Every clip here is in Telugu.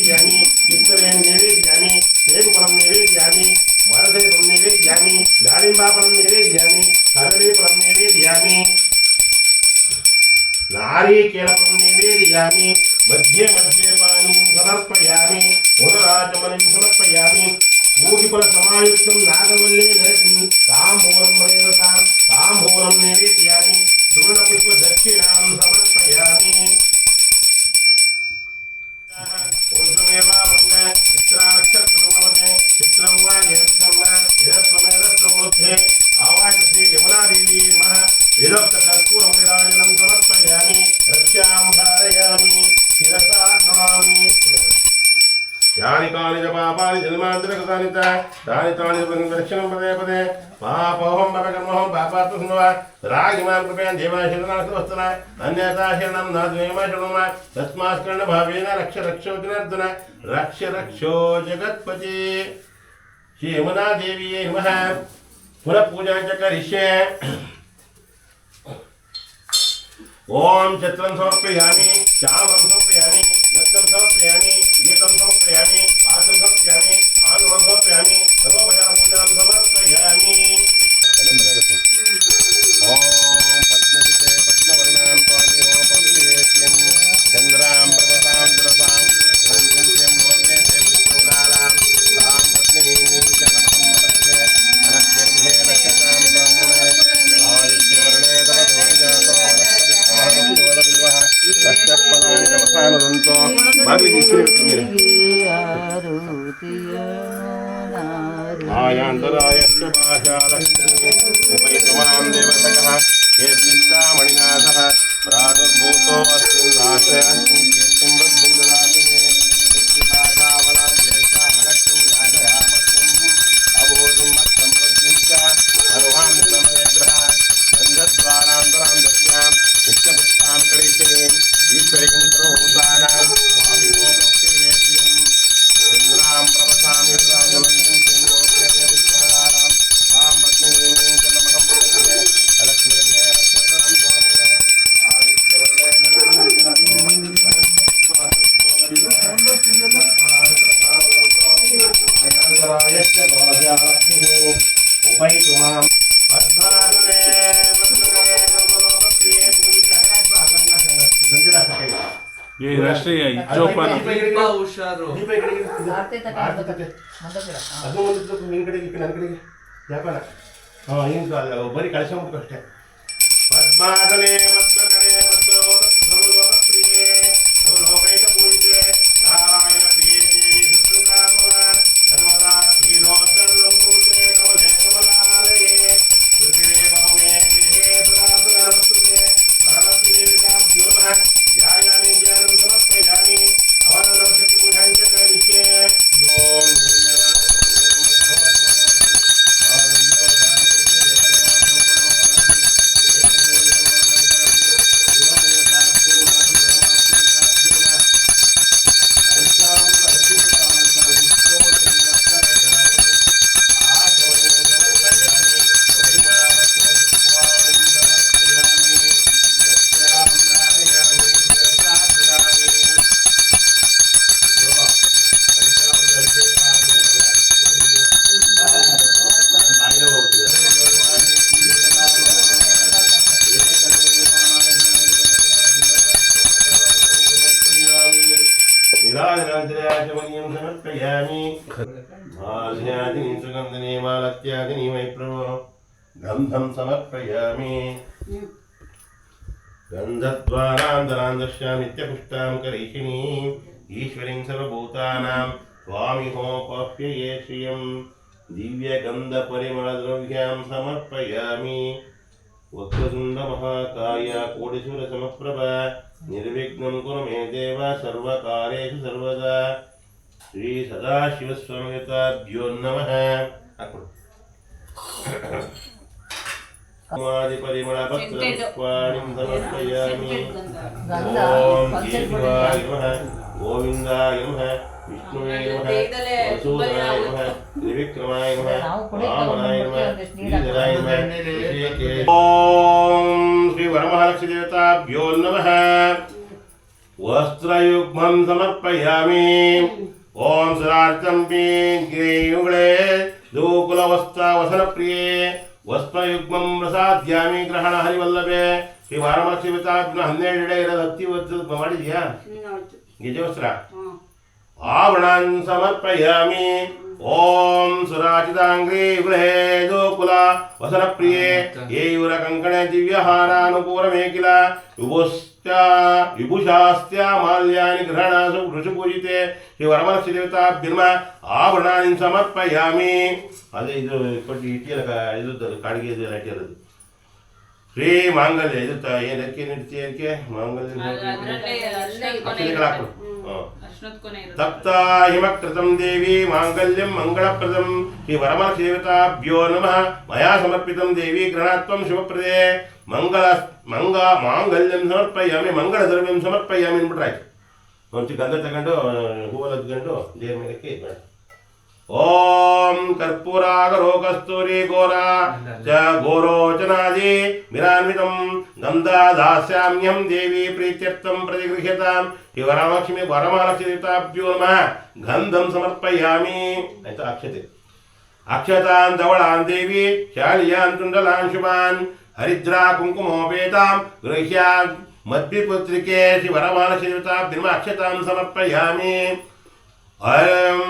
निवेदयामि कित्तमेन निवेदयामि निवेदयामि निवेदयामि निवेदयामि निवेदयामि नारीकेलफलं निवेदयामि मध्ये मध्ये समर्पयामि समर्पयामि। ताम्बूलं ताम्बूलं निवेदयामि सुवर्णपुष्पदक्षिणां समर्पयामि। యాని కాని చ పాపాని జన్మాంతరకృతాని తాని తాని దక్షిణం పదే పదే. పాపోహం పరకర్మోహం పాపాత్మసున్వ రాగిమాం కృపయాన్ దేవాశరణాస్తవస్తున అన్యతా శరణం నాద్వేమశరణమ తస్మాత్కరణ భావేన రక్ష రక్షో రక్ష రక్షో జగత్పతి. శ్రీ యమునాదేవి నమః పునఃపూజా చ కరిష్యే. ఓం చిత్రం సమర్పయామి శ్యామం సమర్పయామి నృత్యం సమర్పయామి గీతం సమర్పయామి పాఠం సమర్పయామి ఆందోళన సమర్పయామి కశ్యపదాని తమసానదంతో ఆయాంతరాయశ్చ భాషాలక్ష్మీ ఉపైతమాం కీర్తిష్టామణినాథः ప్రాదుర్భూతో అస్మిన్ కీర్తిం మే ರಾಷ್ಟ್ರೀಯ ಜೋಪಾನ. ಹುಷಾರು. ಅದು ಒಂದು ನಿನ್ನ ಕಡೆ ಬರಿ ಬರೀ ಕಳಿಸ್ಕೊಂಬೇಕು ಅಷ್ಟೇ. ಪದ್ಮಾಸನೇ ಪದ್ಮ నిరాజనాంతరాజమనీయం సమర్పయామి మాల్యాదిని సుగంధనే మాలత్యాదిని వైప్రవో గంధం సమర్పయామి గంధద్వారాంతరాం దశ్యామిత్యపుష్టాం కరీషిణీం ఈశ్వరీం సర్వభూతానాం స్వామిహోపహ్యయే శ్రియం దివ్యగంధపరిమళద్రవ్యాం సమర్పయామి వక్రతుండమహాకాయ కోడిశూరసమప్రభ నిర్విఘ్నం కురు మే దేవ సర్వకార్యేషు సర్వదా శ్రీ సదాశివస్వామితాభ్యో నమ పరిమళపత్రపుష్పాణిం సమర్పయామి ఓం కేశవాయ నమః గోవిందాయ నమః విష్ణువే विष्णुवे नमः वसुधाय नमः त्रिविक्रमाय ओम श्री वरमहालक्ष्मीदेवताभ्यो नमः वस्त्रयुग्मं समर्पयामि ओम सदार्थं पीङ्गुळे दूकुलवस्त्रवसनप्रिये ವಸ್ತ್ರಯುಗ್ಮಂ ಪ್ರಸಾದ್ಯಾಮಿ ಗ್ರಹಣ ಹರಿವಲ್ಲಭೆ ಈ ವಾರಮಾಕ್ಷಿ ಬಿತಾಬ್ನ ಹನ್ನೆರಡು ಇರೋದು ಹತ್ತಿ ಮಾಡಿದ್ಯಾ ಗೆಜವಸ್ತ್ರ आवणान् समर्पयामि ॐ सुराचिताङ्ग्री गृहे गोकुल वसनप्रिये येयुरकङ्कणे दिव्यहारानुपूरमे किल विभुश्च विभूषास्त्या माल्यानि गृहणासु वृषपूजिते ಶ್ರೀವರಮಲಕ್ಷ್ಮೀದೇವತಾಭ್ಯರ್ಮ ಆಭರಣಾನಿ ಸಮರ್ಪಯಾಮಿ ಅದೇ ಇದು ಕೊಟ್ಟು ಇಟ್ಟಿಯಲ್ಲ ಕ- ಇದು ಕಾಡಿಗೆ ಇದು ಇಟ್ಟಿರೋದು ಶ್ರೀ ಮಾಂಗಲ್ಯ ಇದು ತ- ಏನು ಅದಕ್ಕೆ ನಡೀತಿ ಅದಕ್ಕೆ ಮಾಂಗಲ್ಯ ಅದ್ರಲ್ಲೇ ಅಕ್ಷತೆಗಳು ಹಾಕ್ಬಿಡು ಹಾಂ ಅಶ್ನತ್ಕೊನೆ ಇರುತ್ತೆ ತಪ್ತಾ ಹಿಮಕೃತಂ ದೇವಿ ಮಾಂಗಲ್ಯಂ ಮಂಗಳಪ್ರದಂ ಶ್ರೀ ವರಮಲಕ್ಷ್ಮೀ ದೇವತಾಭ್ಯೋ ನಮಃ ಮಯಾ ಸಮರ್ಪಿತಂ ದೇವಿ ಗೃಹಾತ್ವಂ ಶುಭಪ್ರದೇ ಮಂಗಳ ಮಂಗ ಮಾಂಗಲ್ಯಂ ಸಮರ್ಪಯಾಮಿ ಮಂಗಳ ದ್ರವ್ಯಂ ಸಮರ್ಪಯಾಮಿ ಅಂದ್ಬಿಟ್ರಾಯ್ತು ಒಂಚೂರು ಗಂಧ ತಗೊಂಡು ಹೂವಲ್ಲಿ ಹತ್ಕೊಂಡು ದೇವ್ರ ಮೇಲಕ್ಕೆ ಇದು ಮಾಡಿ ఓం కర్పూరాగరోకస్తూరి ఘోర. చ ఘోరోచనాది మిరాన్వితం గంధా దాస్యామ్యం దేవి ప్రీత్యర్థం ప్రతిగృహ్యతాం. శివరామలక్ష్మి పరమలక్ష్మీతాభ్యో నమ. గంధం సమర్పయామి. అయితే అక్షతే. అక్షతాన్ ధవళాన్ దేవి శాలియాన్ తుండలాన్ శుభాన్. హరిద్రా కుంకుమోపేతాం. గృహ్యాన్ మద్విపుత్రికే శివరమాన శివతాభ్యం అక్షతాం సమర్పయామి. ಹರಂ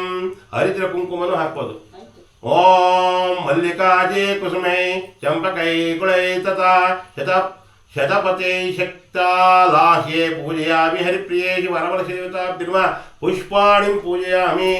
ಹರಿದ್ರ ಕುಂಕುಮನು ಹಾಕ್ಬೋದು ಓಂ ಮಲ್ಲಿಕಾಜೆ ಕುಸುಮೈ ಚಂಪಕೈ ಕುಳೈ ತಥಾ ಶತ ಶತಪತೆ ಶಕ್ತಾಲಾಹ್ಯೆ ಪೂಜಯಾಮಿ ಹರಿಪ್ರಿಯೇ ಶಿವ ವರವರಸಿದೇವತಾಭ್ಯರ್ಮ ಪುಷ್ಪಾಣಿಂ ಪೂಜಯಾಮಿ